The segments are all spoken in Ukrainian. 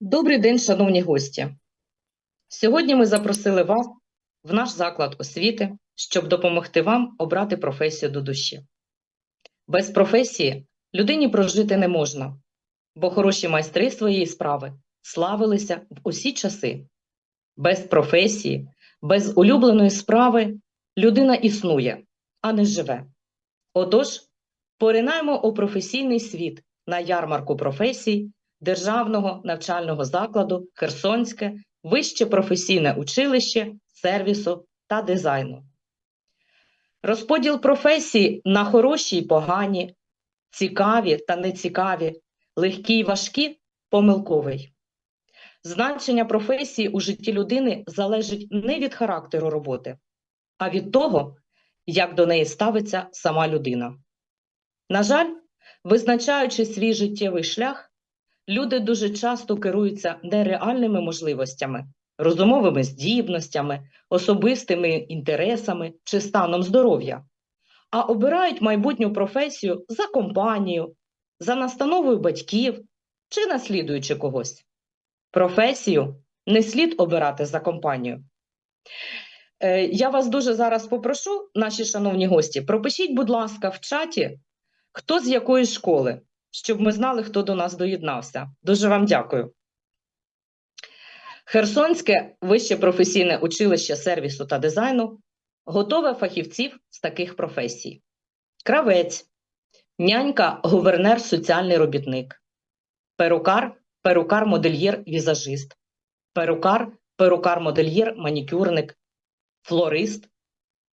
Добрий день, шановні гості. Сьогодні ми запросили вас в наш заклад освіти, щоб допомогти вам обрати професію до душі. Без професії людині прожити не можна, бо хороші майстри своєї справи славилися в усі часи. Без професії, без улюбленої справи людина існує, а не живе. Отож, поринаємо у професійний світ на ярмарку професій Державного навчального закладу Херсонське Вище професійне училище сервісу та дизайну. Розподіл професій на хороші й погані, цікаві та нецікаві, легкі й важкі помилковий. Значення професії у житті людини залежить не від характеру роботи, а від того, як до неї ставиться сама людина. На жаль, визначаючи свій життєвий шлях, люди дуже часто керуються нереальними можливостями, розумовими здібностями, особистими інтересами чи станом здоров'я, а обирають майбутню професію за компанію, за настановою батьків чи наслідуючи когось. Професію не слід обирати за компанію. Е, Я вас дуже зараз попрошу, наші шановні гості, пропишіть, будь ласка, в чаті, хто з якої школи, щоб ми знали, хто до нас доєднався. Дуже вам дякую. Херсонське вище професійне училище сервісу та дизайну готове фахівців з таких професій: кравець, нянька, гувернер, соціальний робітник, перукар, перукар-модельєр, візажист, перукар, перукар-модельєр, манікюрник, флорист,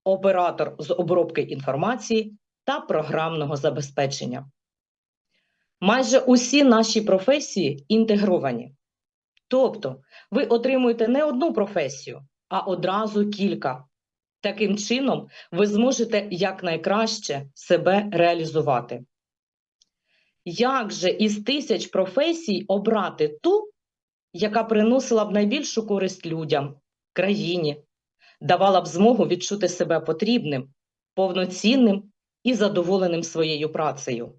оператор з обробки інформації та програмного забезпечення. Майже усі наші професії інтегровані. Тобто ви отримуєте не одну професію, а одразу кілька. Таким чином, ви зможете якнайкраще себе реалізувати. Як же із тисяч професій обрати ту, яка приносила б найбільшу користь людям, країні, давала б змогу відчути себе потрібним, повноцінним і задоволеним своєю працею?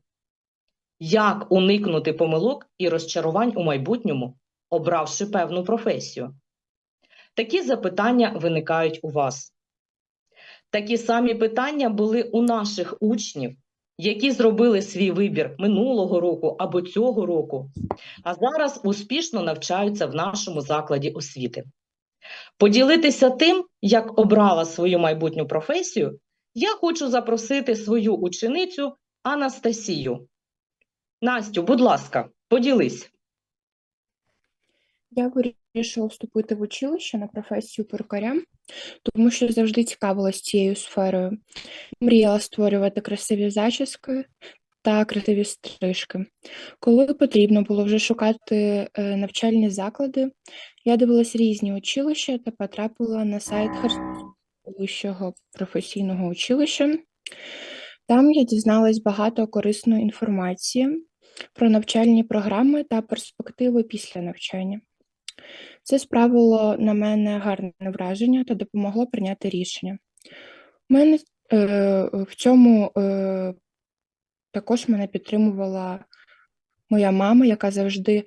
Як уникнути помилок і розчарувань у майбутньому, обравши певну професію? Такі запитання виникають у вас. Такі самі питання були у наших учнів, які зробили свій вибір минулого року або цього року, а зараз успішно навчаються в нашому закладі освіти. Поділитися тим, як обрала свою майбутню професію, я хочу запросити свою ученицю Анастасію. Настю, будь ласка, поділись. Я вирішила вступити в училище на професію перукаря, тому що завжди цікавилась цією сферою. Мріяла створювати красиві зачіски та красиві стрижки. Коли потрібно було вже шукати е, навчальні заклади, я дивилась різні училища та потрапила на сайт Херсонського вищого професійного училища. Там я дізналась багато корисної інформації про навчальні програми та перспективи після навчання. Це справило на мене гарне враження та допомогло прийняти рішення. У мене е, в цьому е, також мене підтримувала моя мама, яка завжди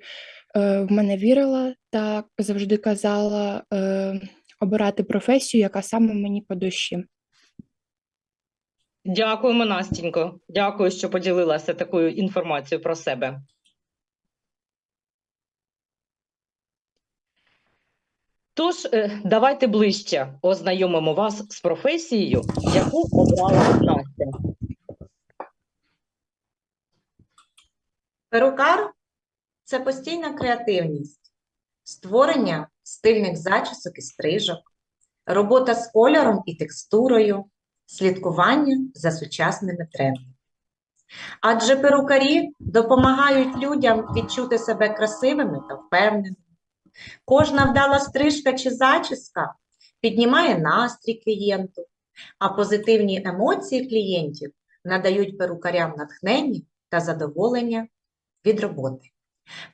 е, в мене вірила та завжди казала е, обирати професію, яка саме мені по душі. Дякуємо, Настінько. Дякую, що поділилася такою інформацією про себе. Тож, е, давайте ближче ознайомимо вас з професією, яку обрала Настя. Перукар це постійна креативність, створення стильних зачісок і стрижок, робота з кольором і текстурою, слідкування за сучасними трендами. Адже перукарі допомагають людям відчути себе красивими та впевненими. Кожна вдала стрижка чи зачіска піднімає настрій клієнту, а позитивні емоції клієнтів надають перукарям натхнення та задоволення від роботи.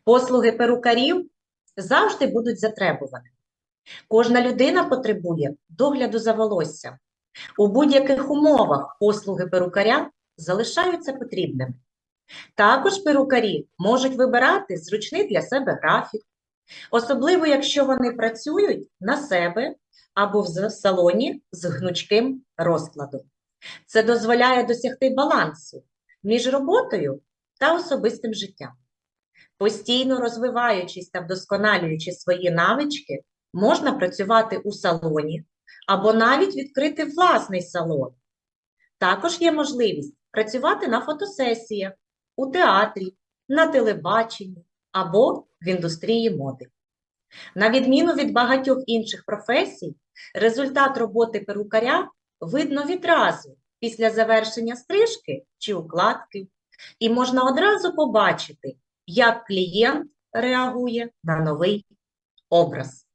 Послуги перукарів завжди будуть затребуваними. Кожна людина потребує догляду за волоссям. У будь-яких умовах послуги перукаря залишаються потрібними. Також перукарі можуть вибирати зручний для себе графік, Особливо, якщо вони працюють на себе або в салоні з гнучким розкладом. Це дозволяє досягти балансу між роботою та особистим життям. Постійно розвиваючись та вдосконалюючи свої навички, можна працювати у салоні або навіть відкрити власний салон. Також є можливість працювати на фотосесіях, у театрі, на телебаченні або в індустрії моди. На відміну від багатьох інших професій, результат роботи перукаря видно відразу після завершення стрижки чи укладки, і можна одразу побачити, як клієнт реагує на новий образ.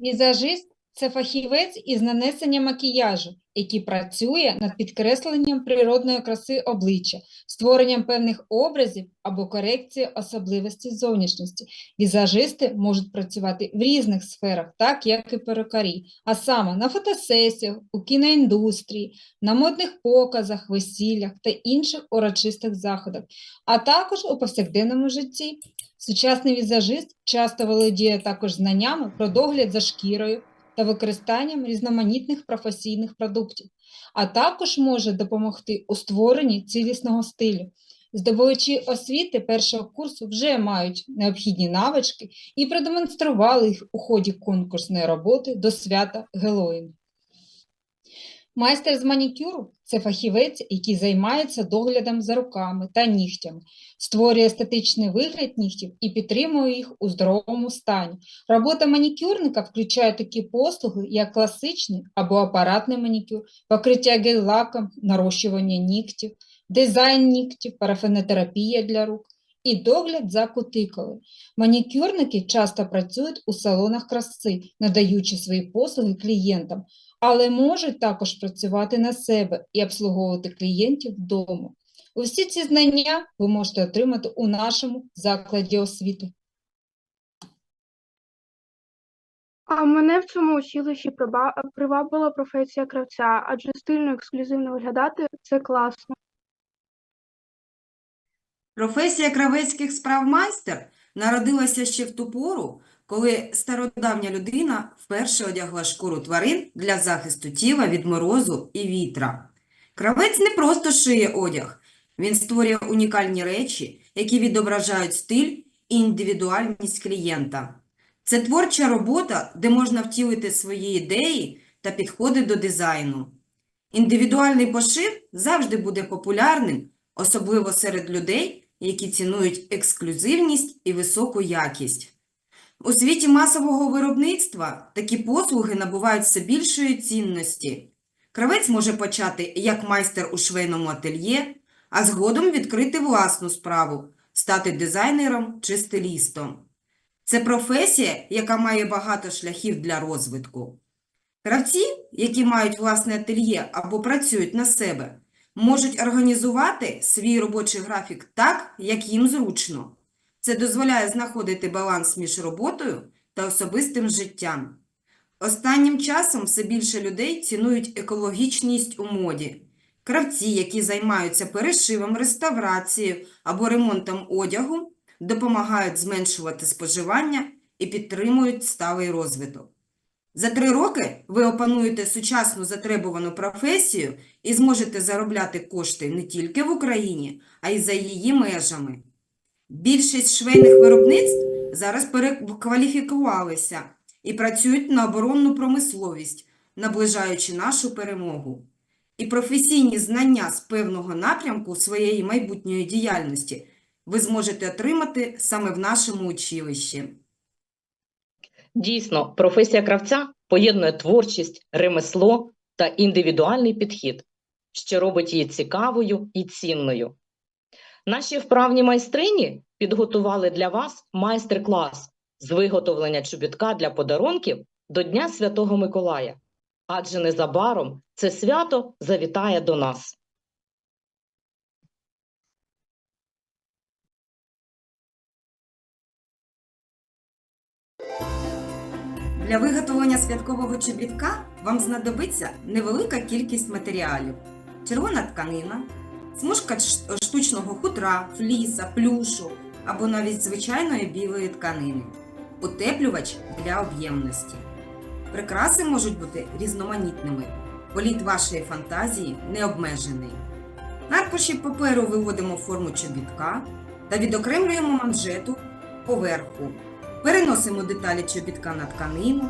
Візажист це фахівець із нанесення макіяжу, який працює над підкресленням природної краси обличчя, створенням певних образів або корекцією особливостей зовнішності. Візажисти можуть працювати в різних сферах, так як і перукарі, а саме на фотосесіях, у кіноіндустрії, на модних показах, весіллях та інших урочистих заходах, а також у повсякденному житті. Сучасний візажист часто володіє також знаннями про догляд за шкірою та використанням різноманітних професійних продуктів, а також може допомогти у створенні цілісного стилю. Здобувачі освіти першого курсу вже мають необхідні навички і продемонстрували їх у ході конкурсної роботи до свята Геловін. Майстер з манікюру це фахівець, який займається доглядом за руками та нігтями, створює естетичний вигляд нігтів і підтримує їх у здоровому стані. Робота манікюрника включає такі послуги, як класичний або апаратний манікюр, покриття гель-лаком, нарощування нігтів, дизайн нігтів, парафенотерапія для рук і догляд за кутикулою. Манікюрники часто працюють у салонах краси, надаючи свої послуги клієнтам, але можуть також працювати на себе і обслуговувати клієнтів вдома. Усі ці знання ви можете отримати у нашому закладі освіти. А мене в цьому училищі привабила професія кравця, адже стильно ексклюзивно виглядати це класно. Професія кравецьких справ майстер народилася ще в ту пору, коли стародавня людина вперше одягла шкуру тварин для захисту тіла від морозу і вітра. Кравець не просто шиє одяг, він створює унікальні речі, які відображають стиль і індивідуальність клієнта. Це творча робота, де можна втілити свої ідеї та підходи до дизайну. Індивідуальний пошив завжди буде популярним, особливо серед людей, які цінують ексклюзивність і високу якість. У світі масового виробництва такі послуги набувають все більшої цінності. Кравець може почати як майстер у швейному ательє, а згодом відкрити власну справу, стати дизайнером чи стилістом. Це професія, яка має багато шляхів для розвитку. Кравці, які мають власне ательє або працюють на себе, можуть організувати свій робочий графік так, як їм зручно. Це дозволяє знаходити баланс між роботою та особистим життям. Останнім часом все більше людей цінують екологічність у моді. Кравці, які займаються перешивом, реставрацією або ремонтом одягу, допомагають зменшувати споживання і підтримують сталий розвиток. За три роки ви опануєте сучасну затребувану професію і зможете заробляти кошти не тільки в Україні, а й за її межами. Більшість швейних виробництв зараз перекваліфікувалися і працюють на оборонну промисловість, наближаючи нашу перемогу. І професійні знання з певного напрямку своєї майбутньої діяльності ви зможете отримати саме в нашому училищі. Дійсно, професія кравця поєднує творчість, ремесло та індивідуальний підхід, що робить її цікавою і цінною. Наші вправні майстрині підготували для вас майстер-клас з виготовлення чобітка для подарунків до Дня Святого Миколая, адже незабаром це свято завітає до нас. Для виготовлення святкового чобітка вам знадобиться невелика кількість матеріалів: червона тканина, смужка штучного хутра, фліса, плюшу, або навіть звичайної білої тканини, утеплювач для об'ємності. Прикраси можуть бути різноманітними, політ вашої фантазії не обмежений. На паперу виводимо форму чобітка та відокремлюємо манжету поверху. Переносимо деталі чобітка на тканину.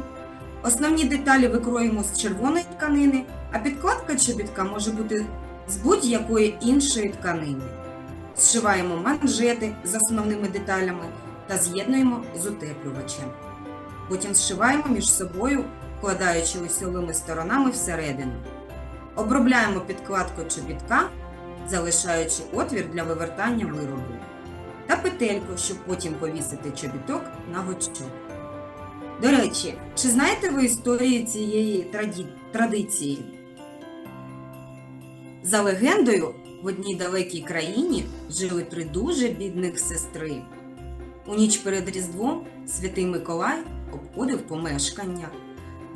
Основні деталі викроїмо з червоної тканини, а підкладка чобітка може бути з будь-якої іншої тканини. Зшиваємо манжети з основними деталями та з'єднуємо з утеплювачем. Потім зшиваємо між собою, вкладаючи усілими сторонами всередину. Обробляємо підкладку чобітка, залишаючи отвір для вивертання виробу. Та петельку, щоб потім повісити чобіток на гачок. До речі, чи знаєте ви історію цієї традиції? За легендою, в одній далекій країні жили три дуже бідних сестри. У ніч перед Різдвом святий Миколай обходив помешкання.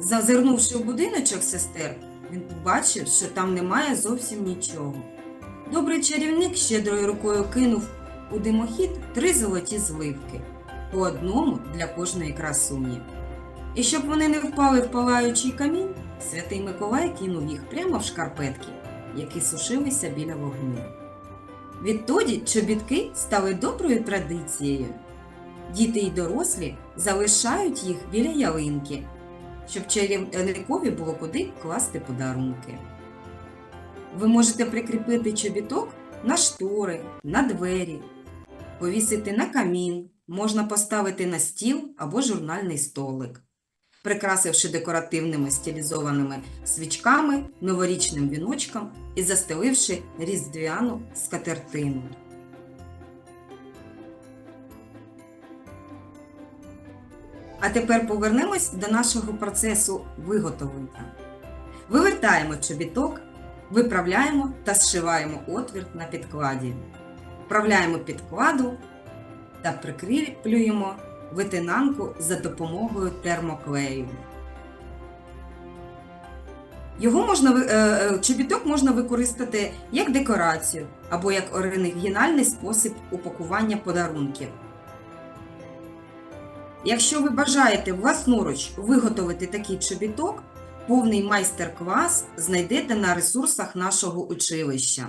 Зазирнувши в будиночок сестер, він побачив, що там немає зовсім нічого. Добрий чарівник щедрою рукою кинув у димохід три золоті зливки, по одному для кожної красуні. І щоб вони не впали в палаючий камінь, святий Миколай кинув їх прямо в шкарпетки, які сушилися біля вогню. Відтоді чобітки стали доброю традицією. Діти й дорослі залишають їх біля ялинки, щоб чарівникові було куди класти подарунки. Ви можете прикріпити чобіток на штори, на двері, повісити на камін, можна поставити на стіл або журнальний столик, прикрасивши декоративними стилізованими свічками, новорічним віночком і застеливши різдвяну скатертину. А тепер повернемось до нашого процесу виготовлення. Вивертаємо чобіток, виправляємо та зшиваємо отвір на підкладі. Вправляємо підкладу та прикріплюємо витинанку за допомогою термоклею. Його можна, е, е, чобіток можна використати як декорацію або як оригінальний спосіб упакування подарунків. Якщо ви бажаєте власноруч виготовити такий чобіток, повний майстер-клас знайдете на ресурсах нашого училища.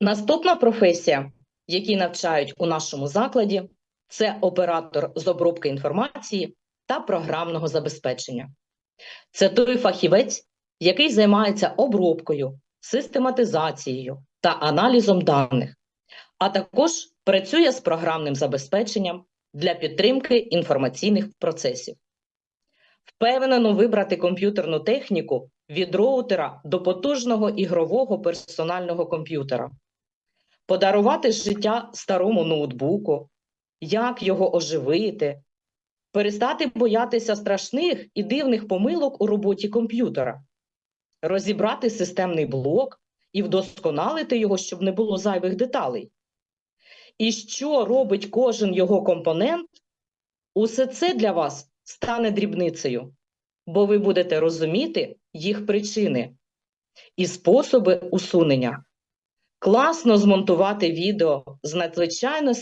Наступна професія, якій навчають у нашому закладі, це оператор з обробки інформації та програмного забезпечення. Це той фахівець, який займається обробкою, систематизацією та аналізом даних, а також працює з програмним забезпеченням для підтримки інформаційних процесів. Впевнено вибрати комп'ютерну техніку від роутера до потужного ігрового персонального комп'ютера, подарувати життя старому ноутбуку, як його оживити, перестати боятися страшних і дивних помилок у роботі комп'ютера, розібрати системний блок і вдосконалити його, щоб не було зайвих деталей. І що робить кожен його компонент, усе це для вас стане дрібницею, бо ви будете розуміти їх причини і способи усунення. Класно змонтувати відео з надзвичайно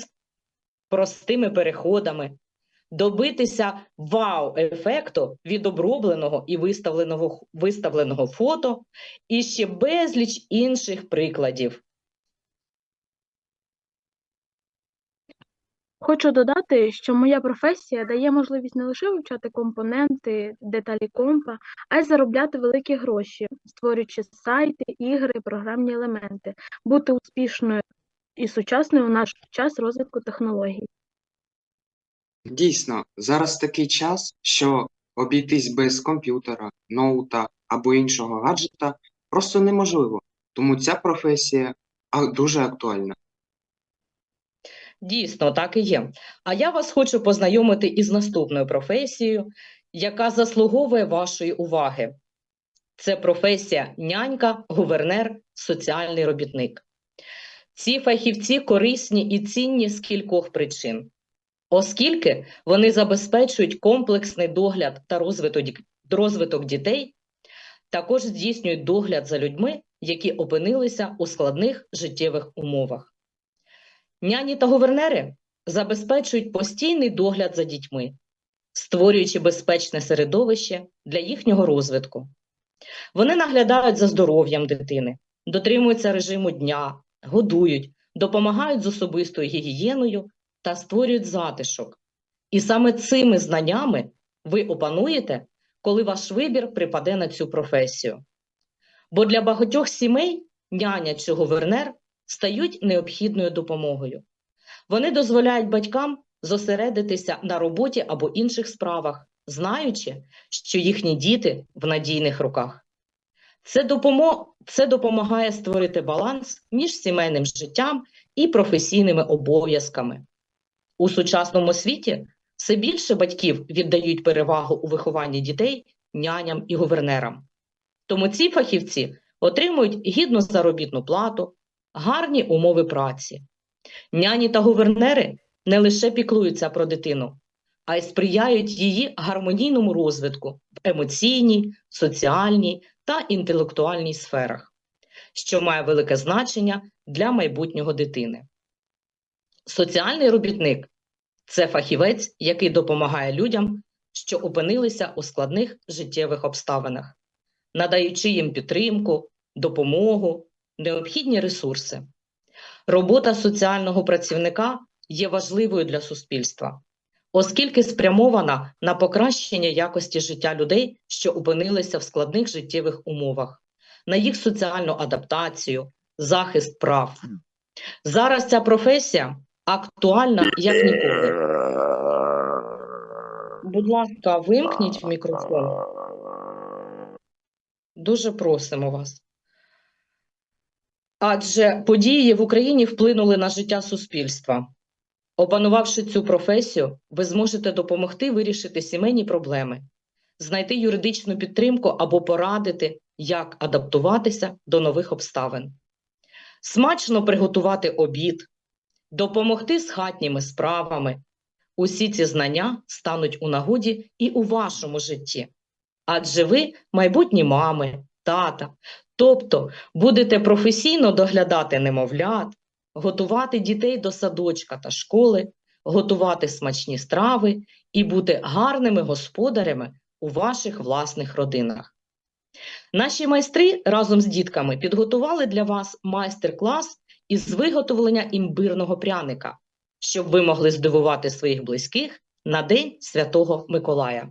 простими переходами, добитися вау-ефекту від обробленого і виставленого, виставленого фото, і ще безліч інших прикладів. Хочу додати, що моя професія дає можливість не лише вивчати компоненти, деталі компа, а й заробляти великі гроші, створюючи сайти, ігри, програмні елементи, бути успішною і сучасною у наш час розвитку технологій. Дійсно, зараз такий час, що обійтись без комп'ютера, ноута або іншого гаджета просто неможливо, тому ця професія дуже актуальна. Дійсно, так і є. А я вас хочу познайомити із наступною професією, яка заслуговує вашої уваги. Це професія нянька, гувернер, соціальний робітник. Ці фахівці корисні і цінні з кількох причин. оскільки вони забезпечують комплексний догляд та розвиток, дітей, також здійснюють догляд за людьми, які опинилися у складних життєвих умовах. Няні та гувернери забезпечують постійний догляд за дітьми, створюючи безпечне середовище для їхнього розвитку. Вони наглядають за здоров'ям дитини, дотримуються режиму дня, годують, допомагають з особистою гігієною та створюють затишок. І саме цими знаннями ви опануєте, коли ваш вибір припаде на цю професію. Бо для багатьох сімей няня чи гувернер стають необхідною допомогою. Вони дозволяють батькам зосередитися на роботі або інших справах, знаючи, що їхні діти в надійних руках. Це, допомо... Це допомагає створити баланс між сімейним життям і професійними обов'язками. У сучасному світі все більше батьків віддають перевагу у вихованні дітей няням і гувернерам. Тому ці фахівці отримують гідну заробітну плату, гарні умови праці. Няні та гувернери не лише піклуються про дитину, а й сприяють її гармонійному розвитку в емоційній, соціальній та інтелектуальній сферах, що має велике значення для майбутнього дитини. Соціальний робітник це фахівець, який допомагає людям, що опинилися у складних життєвих обставинах, надаючи їм підтримку, допомогу, необхідні ресурси. Робота соціального працівника є важливою для суспільства, оскільки спрямована на покращення якості життя людей, що опинилися в складних життєвих умовах, на їх соціальну адаптацію, захист прав. Зараз ця професія актуальна як ніколи. Будь ласка, вимкніть мікрофон. Дуже просимо вас. Адже події в Україні вплинули на життя суспільства. Опанувавши цю професію, ви зможете допомогти вирішити сімейні проблеми, знайти юридичну підтримку або порадити, як адаптуватися до нових обставин, смачно приготувати обід, допомогти з хатніми справами. Усі ці знання стануть у нагоді і у вашому житті. Адже ви майбутні мами, тата, тобто будете професійно доглядати немовлят, готувати дітей до садочка та школи, готувати смачні страви і бути гарними господарями у ваших власних родинах. Наші майстри разом з дітками підготували для вас майстер-клас із виготовлення імбирного пряника, щоб ви могли здивувати своїх близьких на День Святого Миколая.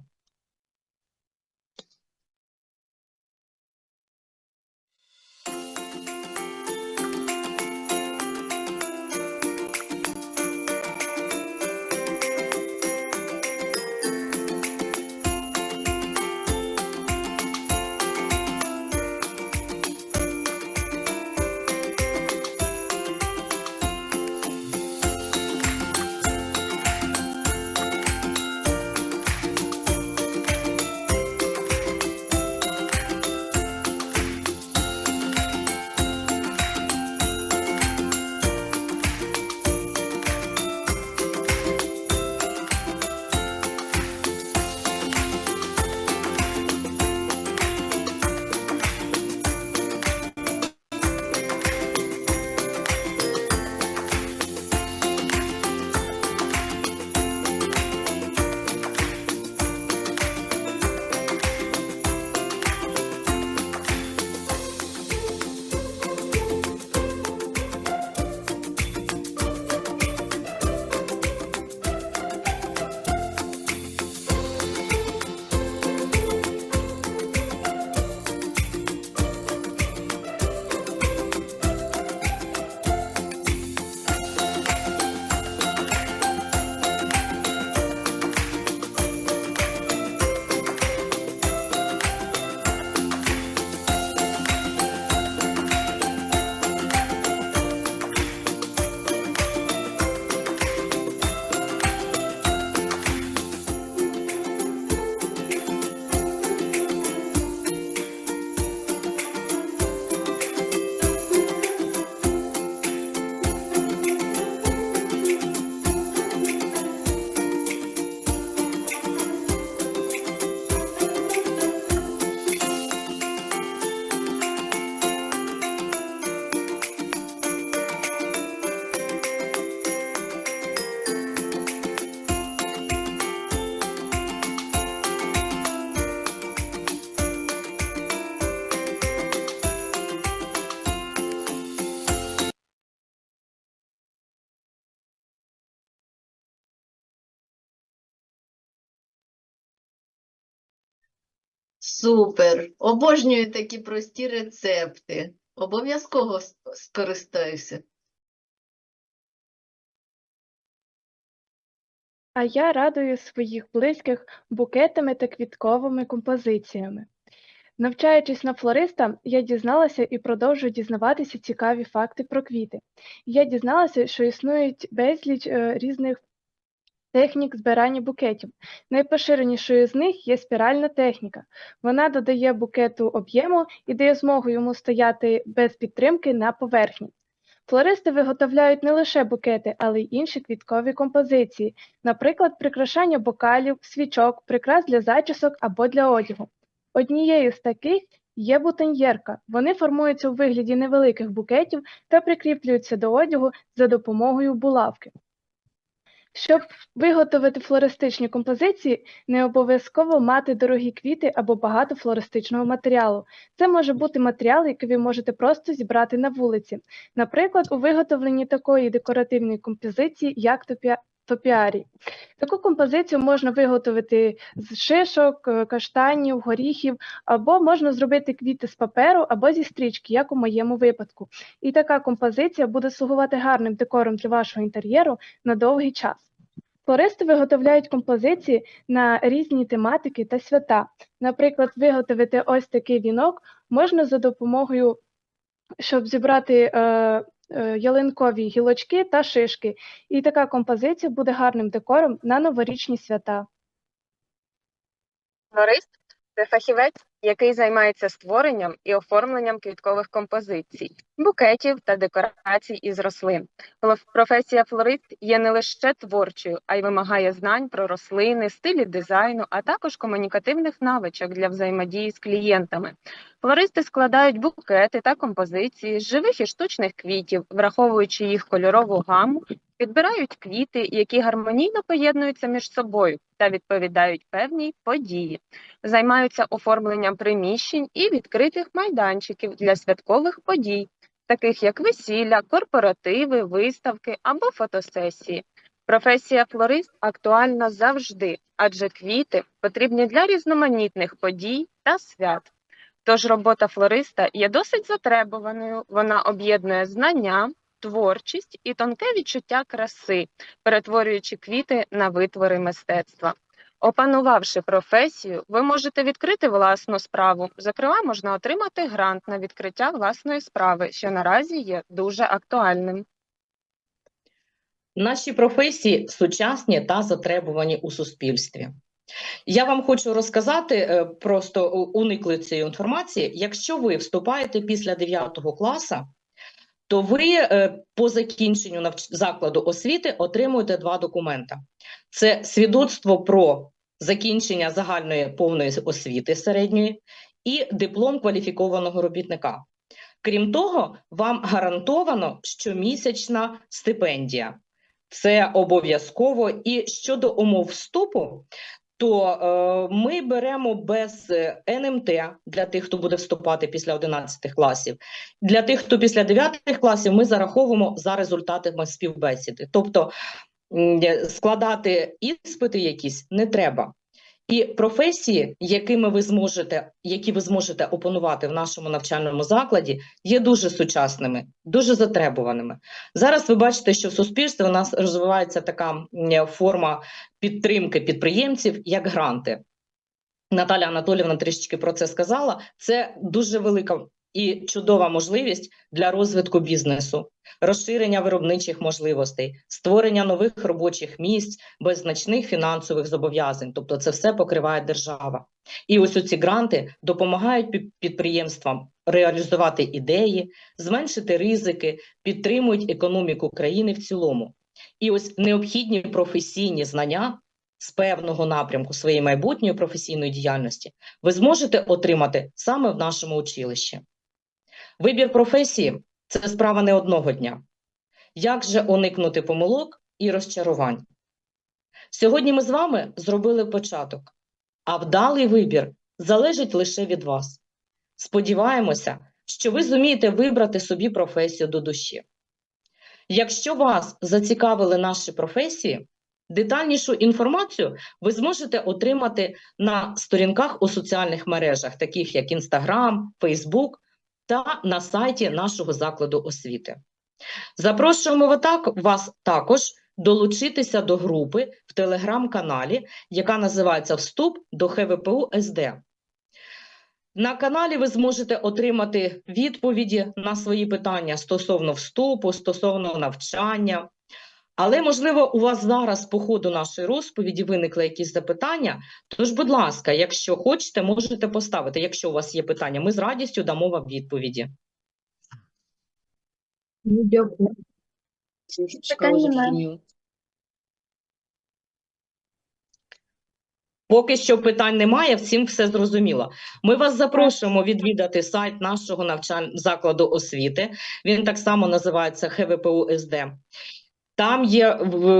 Супер! Обожнюю такі прості рецепти. Обов'язково скористаюся. А я радую своїх близьких букетами та квітковими композиціями. Навчаючись на флориста, я дізналася і продовжую дізнаватися цікаві факти про квіти. Я дізналася, що існують безліч е, різних технік збирання букетів. Найпоширенішою з них є спіральна техніка. Вона додає букету об'єму і дає змогу йому стояти без підтримки на поверхні. Флористи виготовляють не лише букети, але й інші квіткові композиції, наприклад, прикрашання бокалів, свічок, прикрас для зачісок або для одягу. Однією з таких є бутоньєрка. Вони формуються у вигляді невеликих букетів та прикріплюються до одягу за допомогою булавки. Щоб виготовити флористичні композиції, не обов'язково мати дорогі квіти або багато флористичного матеріалу. Це може бути матеріал, який ви можете просто зібрати на вулиці. Наприклад, у виготовленні такої декоративної композиції, як топіарій. Таку композицію можна виготовити з шишок, е, каштанів, горіхів, або можна зробити квіти з паперу або зі стрічки, як у моєму випадку. І така композиція буде слугувати гарним декором для вашого інтер'єру на довгий час. Флористи виготовляють композиції на різні тематики та свята. Наприклад, виготовити ось такий вінок можна за допомогою, щоб зібрати е, ялинкові гілочки та шишки. І така композиція буде гарним декором на новорічні свята. Флорист це фахівець, який займається створенням і оформленням квіткових композицій, букетів та декорацій із рослин. Професія флорист є не лише творчою, а й вимагає знань про рослини, стилі дизайну, а також комунікативних навичок для взаємодії з клієнтами. Флористи складають букети та композиції з живих і штучних квітів, враховуючи їх кольорову гаму, підбирають квіти, які гармонійно поєднуються між собою та відповідають певній події займаються оформленням приміщень і відкритих майданчиків для святкових подій, таких як весілля, корпоративи, виставки або фотосесії. Професія флорист актуальна завжди, адже квіти потрібні для різноманітних подій та свят. Тож робота флориста є досить затребуваною, вона об'єднує знання, творчість і тонке відчуття краси, перетворюючи квіти на витвори мистецтва. Опанувавши професію, ви можете відкрити власну справу. Зокрема, можна отримати грант на відкриття власної справи, що наразі є дуже актуальним. Наші професії сучасні та затребувані у суспільстві. Я вам хочу розказати, е, просто уникли цієї інформації. Якщо ви вступаєте після 9 класу, то ви е, по закінченню закладу освіти отримуєте два документи: це свідоцтво про закінчення загальної повної освіти середньої і диплом кваліфікованого робітника. Крім того, вам гарантовано щомісячна стипендія. Це обов'язково. І щодо умов вступу, то е, ми беремо без е, НМТ для тих, хто буде вступати після 11 класів. Для тих, хто після 9 класів, ми зараховуємо за результатами співбесіди. Тобто складати іспити якісь не треба. І професії, якими ви зможете, які ви зможете опанувати в нашому навчальному закладі, є дуже сучасними, дуже затребуваними. Зараз ви бачите, що в суспільстві у нас розвивається така форма підтримки підприємців, як гранти. Наталя Анатолівна трішечки про це сказала. Це дуже велика і чудова можливість для розвитку бізнесу, розширення виробничих можливостей, створення нових робочих місць без значних фінансових зобов'язань. Тобто, це все покриває держава. І ось ці гранти допомагають пі- підприємствам реалізувати ідеї, зменшити ризики, підтримують економіку країни в цілому. І ось необхідні професійні знання з певного напрямку своєї майбутньої професійної діяльності ви зможете отримати саме в нашому училищі. Вибір професії це справа не одного дня. Як же уникнути помилок і розчарувань? Сьогодні ми з вами зробили початок, а вдалий вибір залежить лише від вас. Сподіваємося, що ви зумієте вибрати собі професію до душі. Якщо вас зацікавили наші професії, Детальнішу інформацію ви зможете отримати на сторінках у соціальних мережах, таких як Instagram, Facebook та на сайті нашого закладу освіти. Запрошуємо вас також долучитися до групи в телеграм-каналі, яка називається Вступ до ХВПУ СД. На каналі ви зможете отримати відповіді на свої питання стосовно вступу, стосовно навчання. Але, можливо, у вас зараз по ходу нашої розповіді виникли якісь запитання. Тож, будь ласка, якщо хочете, можете поставити. Якщо у вас є питання, ми з радістю дамо вам відповіді. Питань немає. Поки що питань немає, всім все зрозуміло. Ми вас запрошуємо відвідати сайт нашого навчаль... закладу освіти. Він так само називається ХВПУ СД. Там є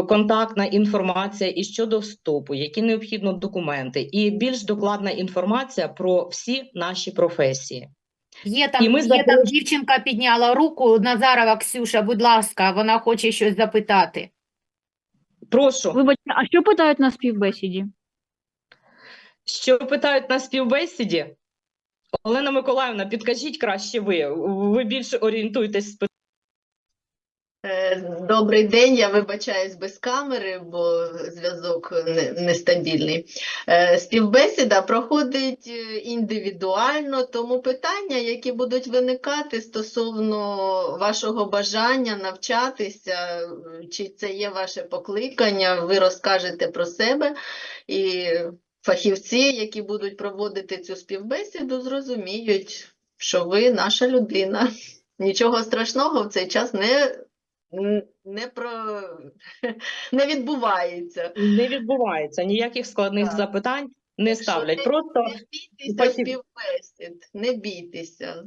контактна інформація і щодо вступу, які необхідно документи, і більш докладна інформація про всі наші професії. Є там, І ми є там дівчинка підняла руку, Назарова Ксюша, будь ласка, вона хоче щось запитати. Прошу, Вибачте, а що питають на співбесіді? що питають на співбесіді? Олена Миколаївна, підкажіть краще ви. Ви більше орієнтуєтесь з Добрий день, я вибачаюсь без камери, бо зв'язок нестабільний. Е, Співбесіда проходить е, індивідуально, тому питання, які будуть виникати стосовно вашого бажання навчатися, е, чи це є ваше покликання, ви розкажете про себе, і фахівці, які будуть проводити цю співбесіду, зрозуміють, що ви наша людина. Нічого страшного в цей час не не про не відбувається. Не відбувається ніяких складних Так. запитань не Якщо ставлять. не- Просто Не бійтеся співбесід, не бійтеся.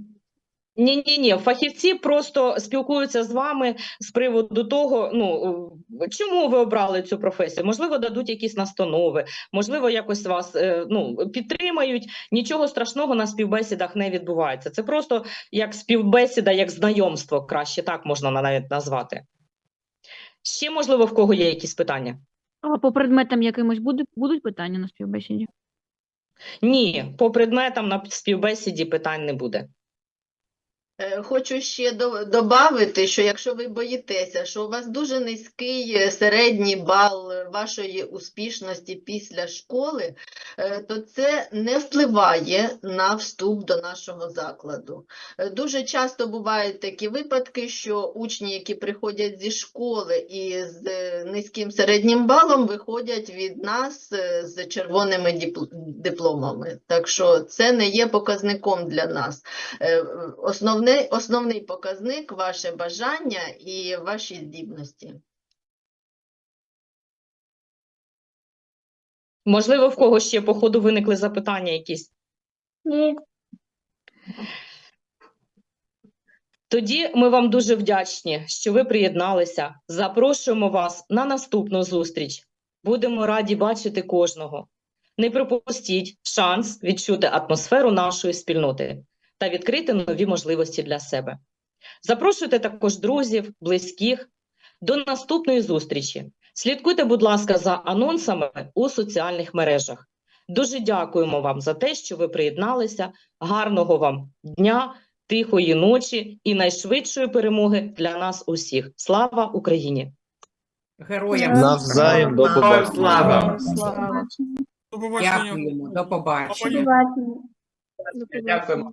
Ні, ні, ні. Фахівці просто спілкуються з вами з приводу того, ну е, чому ви обрали цю професію. Можливо, дадуть якісь настанови, можливо, якось вас е, ну підтримають. Нічого страшного на співбесідах не відбувається. Це просто як співбесіда, як знайомство, краще так можна навіть назвати. Ще, можливо, в кого є якісь питання? А по предметам якимось буде, будуть питання на співбесіді? Ні, по предметам на співбесіді питань не буде. Е, Хочу ще до- добавити, що якщо ви боїтеся, що у вас дуже низький е, середній бал е, вашої успішності після школи, то це не впливає на вступ до нашого закладу. Дуже часто бувають такі випадки, що учні, які приходять зі школи і з низьким середнім балом, виходять від нас з червоними дипломами. Так що це не є показником для нас. Е, Основний, основний показник ваше бажання і ваші здібності. Можливо, в кого ще по ходу виникли запитання якісь? Ні. Тоді ми вам дуже вдячні, що ви приєдналися. Запрошуємо вас на наступну зустріч. Будемо раді бачити кожного. Не пропустіть шанс відчути атмосферу нашої спільноти та відкрити нові можливості для себе. Запрошуйте також друзів, близьких. До наступної зустрічі. Слідкуйте, будь ласка, за анонсами у соціальних мережах. Дуже дякуємо вам за те, що ви приєдналися. Гарного вам дня, тихої ночі і найшвидшої перемоги для нас усіх. Слава Україні! Героям Навзаєм, до слава. побачення. Слава. До побачення. Дякуємо, до побачення. Дякуємо.